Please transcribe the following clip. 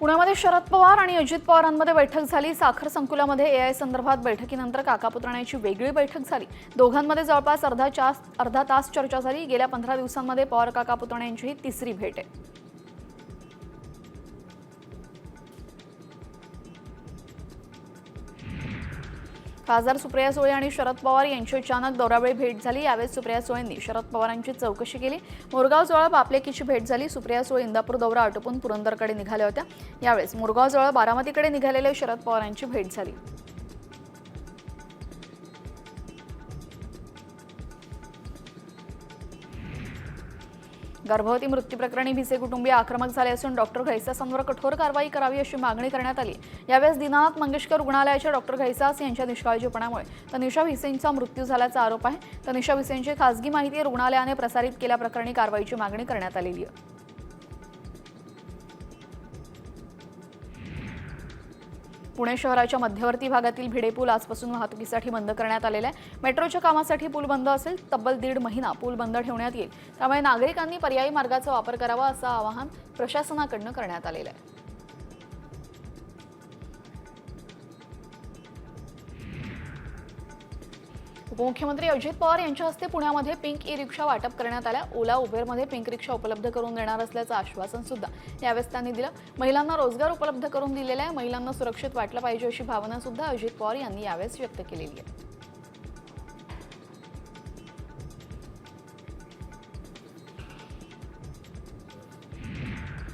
पुण्यामध्ये शरद पवार आणि अजित पवारांमध्ये बैठक झाली. साखर संकुलामध्ये एआय संदर्भात बैठकीनंतर काकापुतराण्याची वेगळी बैठक झाली. दोघांमध्ये जवळपास अर्धा तास अर्धा तास चर्चा झाली. गेल्या पंधरा दिवसांमध्ये पवार काका पुतण्यांची ही तिसरी भेट आहे. खासदार सुप्रिया सुळे आणि शरद पवार यांची अचानक दौऱ्यावेळी भेट झाली. यावेळी सुप्रिया सुळेंनी शरद पवारांची चौकशी केली. मोरगावजवळ बापलेकीची भेट झाली. सुप्रिया सुळे इंदापूर दौरा आटोपून पुरंदरकडे निघाल्या होत्या. यावेळेस मोरगावजवळ बारामतीकडे निघालेल्या शरद पवारांची भेट झाली. गर्भवती मृत्यू प्रकरणी भिसे कुटुंबीय आक्रमक झाले असून डॉक्टर घैसासांवर कठोर कारवाई करावी अशी मागणी करण्यात आली. यावेळेस दिनानाथ मंगेशकर रुग्णालयाच्या डॉक्टर घैसास यांच्या निष्काळजीपणामुळे तनिषा भिसेंचा मृत्यू झाल्याचा आरोप आहे. तनिषा भिसेंची खासगी माहिती रुग्णालयाने प्रसारित केल्याप्रकरणी कारवाईची मागणी करण्यात आलेली आहे. पुणे शहराच्या मध्यवर्ती भागातील भिडे पूल आजपासून वाहतुकीसाठी बंद करण्यात आलेला आहे. मेट्रोच्या कामासाठी पूल बंद असेल तब्बल दीड महिना पूल बंद ठेवण्यात येईल. त्यामुळे नागरिकांनी पर्यायी मार्गाचा वापर करावा असं आवाहन प्रशासनाकडनं करण्यात आलेलं आहे. उपमुख्यमंत्री अजित पवार यांच्या हस्ते पुण्यामध्ये पिंक ई रिक्षा वाटप करण्यात आल्या. ओला उबेरमध्ये पिंक रिक्षा उपलब्ध करून देणार असल्याचं आश्वासन सुद्धा यावेळेस त्यांनी दिलं. महिलांना रोजगार उपलब्ध करून दिलेला आहे. महिलांना सुरक्षित वाटलं पाहिजे अशी भावना सुद्धा अजित पवार यांनी यावेळेस व्यक्त केलेली आहे.